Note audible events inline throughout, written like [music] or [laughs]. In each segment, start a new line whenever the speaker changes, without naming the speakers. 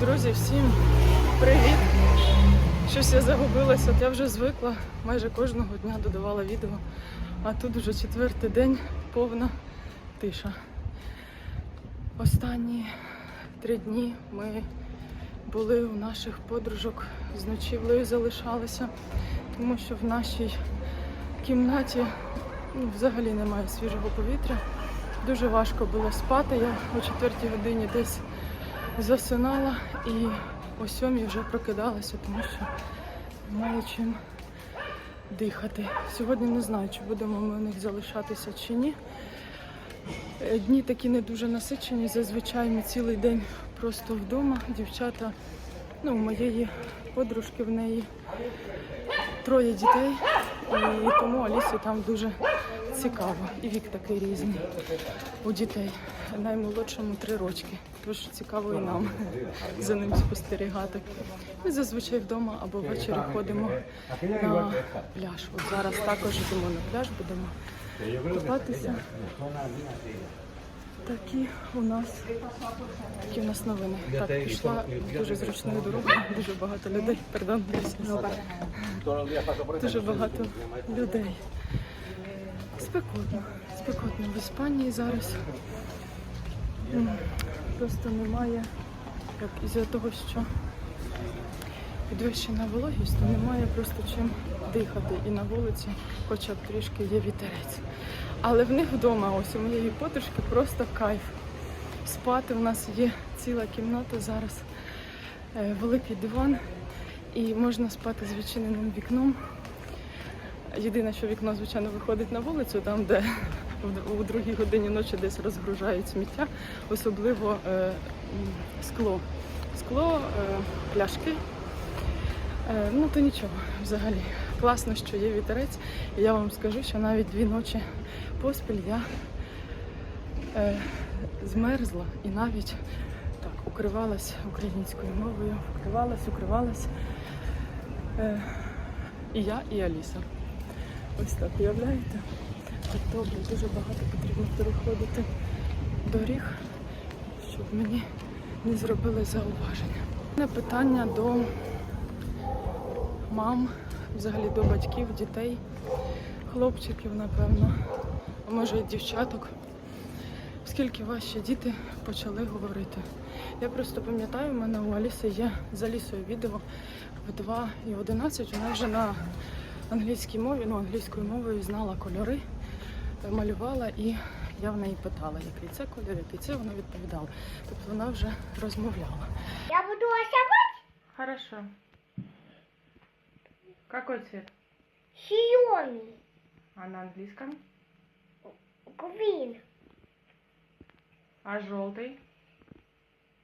Друзі, всім привіт! Щось я загубилася, я вже звикла, майже кожного дня додавала відео, а тут вже четвертий день повна тиша. Останні три дні ми були у наших подружок з ночівлею залишалися, тому що в нашій кімнаті ну, взагалі немає свіжого повітря. Дуже важко було спати. Я о четвертій годині десь засинала і о сьомій вже прокидалася, тому що немає чим дихати. Сьогодні не знаю, чи будемо ми у них залишатися чи ні. Е, Дні такі не дуже насичені. Зазвичай ми цілий день просто вдома. Дівчата, ну, у моєї подружки в неї троє дітей, і тому Алісі там дуже цікаво. І вік такий різний у дітей. Наймолодшому три рочки. Тож цікаво і нам за ним спостерігати. Ми зазвичай вдома або ввечері ходимо на пляж. От зараз також йдемо на пляж, будемо купатися. Такі у нас такі у нас новини. Так, пішла дуже зручною дорогою, дуже багато людей. Пардон, дуже багато людей. Спекотно, спекотно в Іспанії зараз. Просто немає, як із-за того, що підвищена вологість, то немає просто чим дихати. І на вулиці хоча б трішки є вітерець. Але в них вдома, ось у моєї подружки, просто кайф. Спати у нас є ціла кімната зараз, е, великий диван, і можна спати з відчиненим вікном. Єдине, що вікно, звичайно, виходить на вулицю, там, де у другій годині ночі десь розгружають сміття, особливо е, скло. Скло, е, пляшки. Е, ну то нічого взагалі. Класно, що є вітерець. І я вам скажу, що навіть дві ночі поспіль я е, змерзла і навіть так укривалась українською мовою, укривалась, укривалась. Е, і я, і Аліса. Ось так, уявляєте? Так добре, дуже багато потрібно переходити доріг, щоб мені не зробили зауваження. Питання до мам, взагалі до батьків, дітей, хлопчиків, напевно, а може і дівчаток. Скільки ваші діти почали говорити? Я просто пам'ятаю, в мене у Аліси є з Алісою відео в 2 і 11. Вона вже на англійській мові, ну англійською мовою знала кольори, малювала і я в неї питала, який це кольор, який це, вона відповідала. Тобто вона вже розмовляла.
Я буду рисовать
Хорошо. Какой цвет?
зеленый,
А на английском?
green,
А желтый?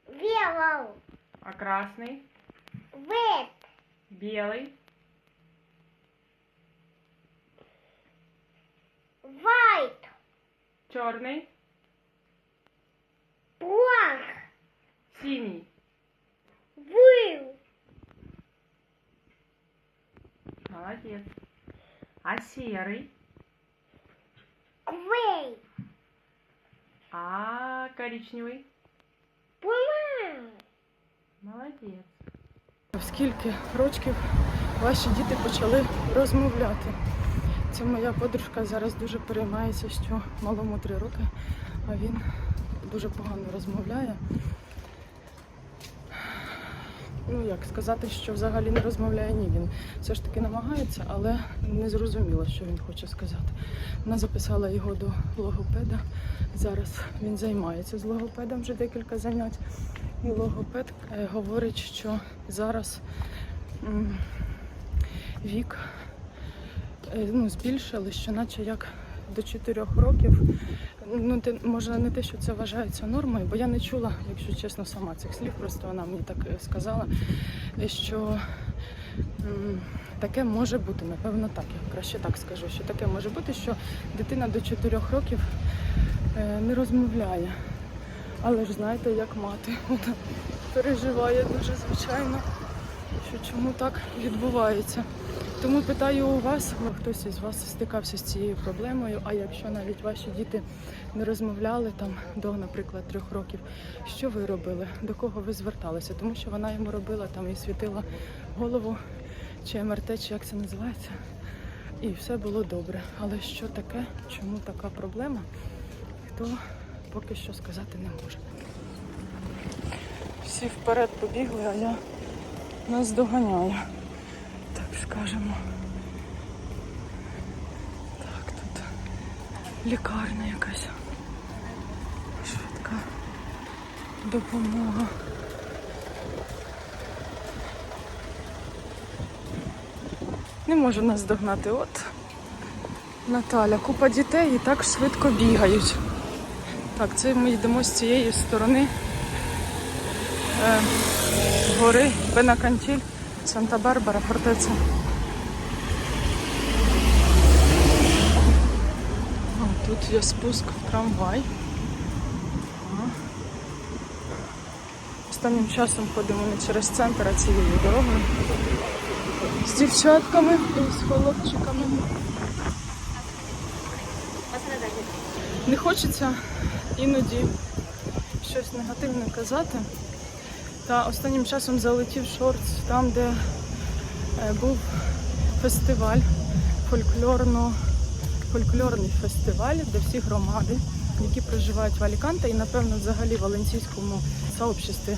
yellow,
А красный?
red,
Белый?
white,
Черный?
black,
Синий?
blue,
Молодец. А серый?
gray,
А коричневый?
brown.
Молодець. Скільки рочків ваші діти почали розмовляти? Це моя подружка зараз дуже переймається, що малому три роки, а він дуже погано розмовляє. Ну, як сказати, що взагалі не розмовляє, ні. Він все ж таки намагається, але не зрозуміло, що він хоче сказати. Вона записала його до логопеда. Зараз він займається з логопедом вже декілька занять. І логопед е, говорить, що зараз вік е, ну, збільшили, що наче як до 4 років. Ну, може, не те, що це вважається нормою, бо я не чула, якщо чесно, сама цих слів, просто вона мені так е, сказала, що таке може бути, напевно, так. Я краще так скажу, що таке може бути, що дитина до 4 років е, не розмовляє. Але ж знаєте, як мати, [laughs] вона переживає дуже звичайно, що чому так відбувається. Тому питаю у вас, хтось із вас стикався з цією проблемою. А якщо навіть ваші діти не розмовляли там до, наприклад, трьох років, що ви робили? До кого ви зверталися? Тому що вона йому робила там і світила голову чи МРТ, чи як це називається. І все було добре. Але що таке? Чому така проблема? Хто поки що сказати не може. Всі вперед побігли, а я нас доганяю. Скажемо. Так, тут лікарня якась. Швидка допомога. Не можу нас догнати. От Наталя, купа дітей і так швидко бігають. Так, це ми йдемо з цієї сторони е, гори Бенакантіль, Санта-Барбара, фортеця. О, тут є спуск в трамвай. Останнім часом ходимо не через центр, а цією дорогою. З дівчатками і з хлопчиками. Не хочеться іноді щось негативне казати. Та останнім часом залетів шорт там, де е, був фестиваль, фольклорно, фольклорний фестиваль, де всі громади, які проживають в Аліканте і, напевно, взагалі в Валенційському сообществі,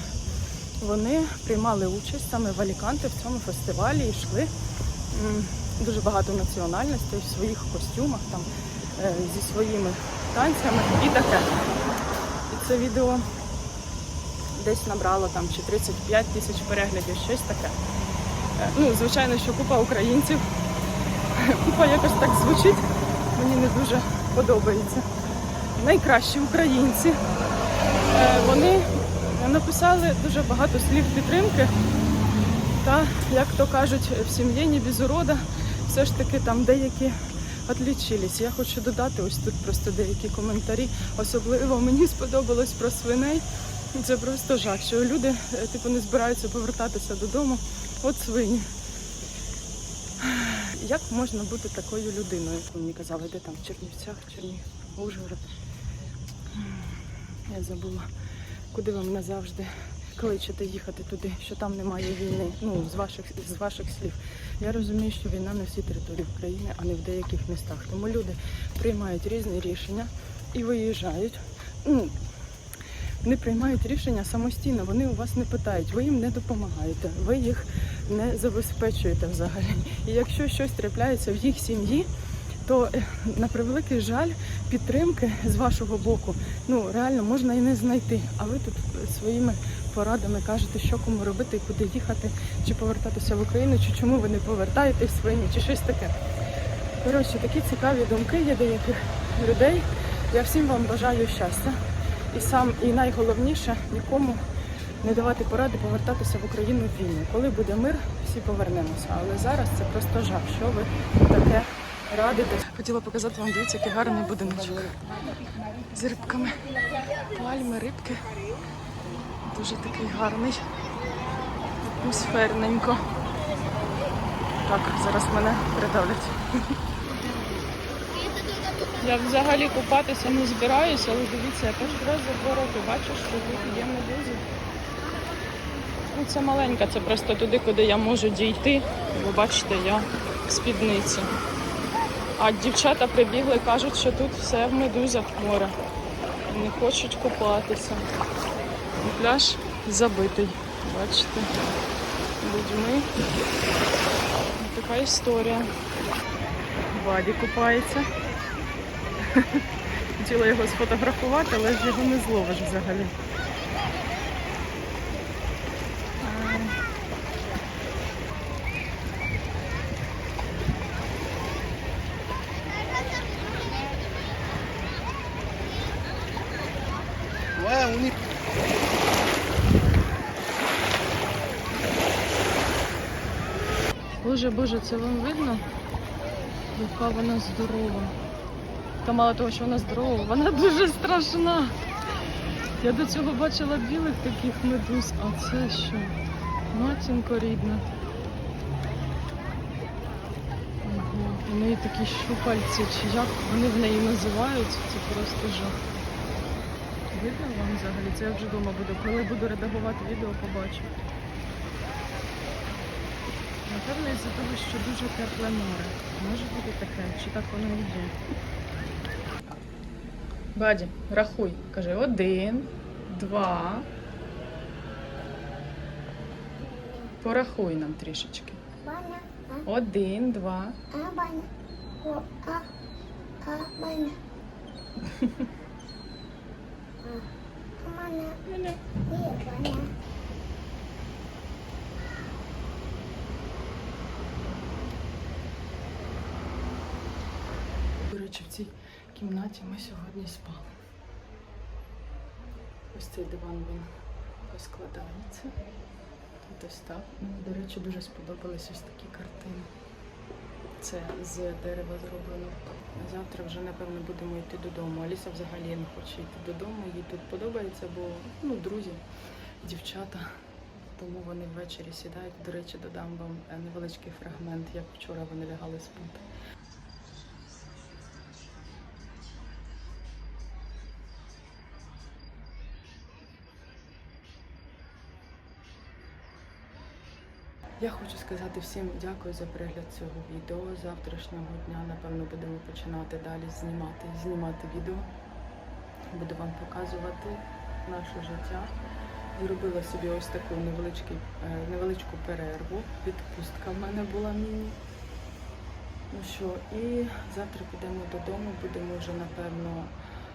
вони приймали участь саме в Аліканте в цьому фестивалі і йшли дуже багато національностей в своїх костюмах, там, е, зі своїми танцями і таке. І це відео десь набрало там чи 35 тисяч переглядів, щось таке. Е, Ну, звичайно, що купа українців. [laughs] Купа якось так звучить, мені не дуже подобається. Найкращі українці. Е, Вони написали дуже багато слів підтримки. Та, як то кажуть, в сім'ї не без урода, все ж таки там деякі відлічились. Я хочу додати ось тут просто деякі коментарі. Особливо мені сподобалось про свиней. Це просто жах, що люди е, типу не збираються повертатися додому. От свині. Як можна бути такою людиною? Мені казали, де там в Чернівцях, Чернів, Ужгород. Я забула, куди ви мене завжди кличете їхати туди, що там немає війни. Ну, з ваших з ваших слів. Я розумію, що війна на всій території України, а не в деяких містах. Тому люди приймають різні рішення і виїжджають. Ну, не приймають рішення самостійно, вони у вас не питають, ви їм не допомагаєте, ви їх не забезпечуєте взагалі. І якщо щось трапляється в їх сім'ї, то е, на превеликий жаль підтримки з вашого боку ну реально можна і не знайти. А ви тут своїми порадами кажете, що кому робити, і куди їхати, чи повертатися в Україну, чи чому ви не повертаєтесь своїми, чи щось таке. Коротше, такі цікаві думки є деяких людей. Я всім вам бажаю щастя. І сам, і найголовніше нікому не давати поради повертатися в Україну в війну. Коли буде мир, всі повернемося. Але зараз це просто жах. Що ви таке радите? Хотіла показати вам, дивіться, який гарний будиночок. З рибками. Пальми, рибки. Дуже такий гарний. Атмосферненько. Так, зараз мене придавлять. Я взагалі купатися не збираюся, але дивіться, я перший раз за два роки бачу, що тут є медузи. Ну, це маленька, це просто туди, куди я можу дійти. Ви бачите, я в спідниці. А дівчата прибігли, кажуть, що тут все в медузах море. Не хочуть купатися. Пляж забитий. Бачите, людьми. Така історія. Ваді купається. Хотіла його сфотографувати, але ж його не зловиш взагалі. Боже, боже, це вам видно? Яка вона здорова. Та мало того, що вона здорова, вона дуже страшна. Я до цього бачила білих таких медуз, а це що? Матінко рідна. У неї такі щупальці, чи як вони в неї називаються, це просто жах. Видно вам взагалі? Це я вже вдома буду. Коли буду редагувати відео, побачу. Напевно, із-за того, що дуже тепле море. Може бути таке, чи так воно є. Баді, рахуй. Каже, один, два. Порахуй нам трішечки. Один, два. До речі, в цій кімнаті ми сьогодні спали. Ось цей диван він розкладається. Тут ось так. Мені, до речі, дуже сподобались ось такі картини. Це з дерева зроблено. Завтра вже, напевно, будемо йти додому. Аліса взагалі не хоче йти додому. Їй тут подобається, бо ну, друзі, дівчата. Тому вони ввечері сідають. До речі, додам вам е, невеличкий фрагмент, як вчора вони лягали спати. Я хочу сказати всім дякую за перегляд цього відео. Завтрашнього дня, напевно, будемо починати далі знімати, знімати відео. Буду вам показувати наше життя. Зробила собі ось таку невеличкий, е, невеличку перерву. Відпустка в мене була міні. Ну що, і завтра підемо додому, будемо вже, напевно,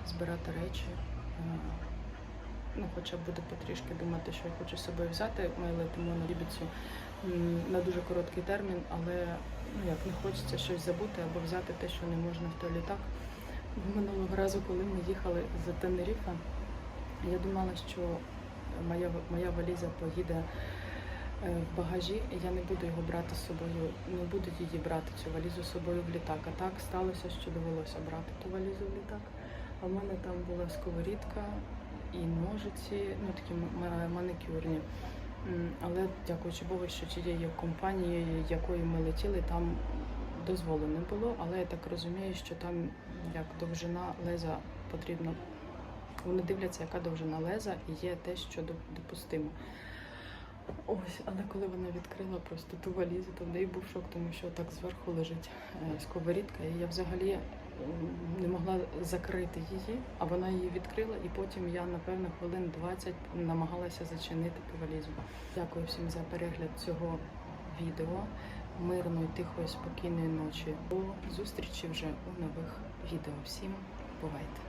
збирати речі. Ну, хоча б буду потрішки думати, що я хочу з собою взяти. Ми летимо на Ібіцю м, на дуже короткий термін, але ну як не хочеться щось забути або взяти те, що не можна в той літак. Минулого разу, коли ми їхали з Тенеріфа, я думала, що моя, моя валіза поїде е, в багажі, я не буду його брати з собою, не буду її брати цю валізу з собою в літак. А так сталося, що довелося брати ту валізу в літак. А в мене там була сковорідка і ножиці, ну такі маникюрні. Але дякуючи Богу, що тією компанією, якою ми летіли, там дозволено було. Але я так розумію, що там як довжина леза потрібно. Вони дивляться, яка довжина леза, і є те, що доп- допустимо. Ось, але коли вона відкрила просто ту валізу, то в неї був шок, тому що так зверху лежить е, сковорідка, і я взагалі не могла закрити її, а вона її відкрила, і потім я, напевно, хвилин 20 намагалася зачинити ту валізу. Дякую всім за перегляд цього відео. Мирної, тихої, спокійної ночі. До зустрічі вже у нових відео. Всім бувайте!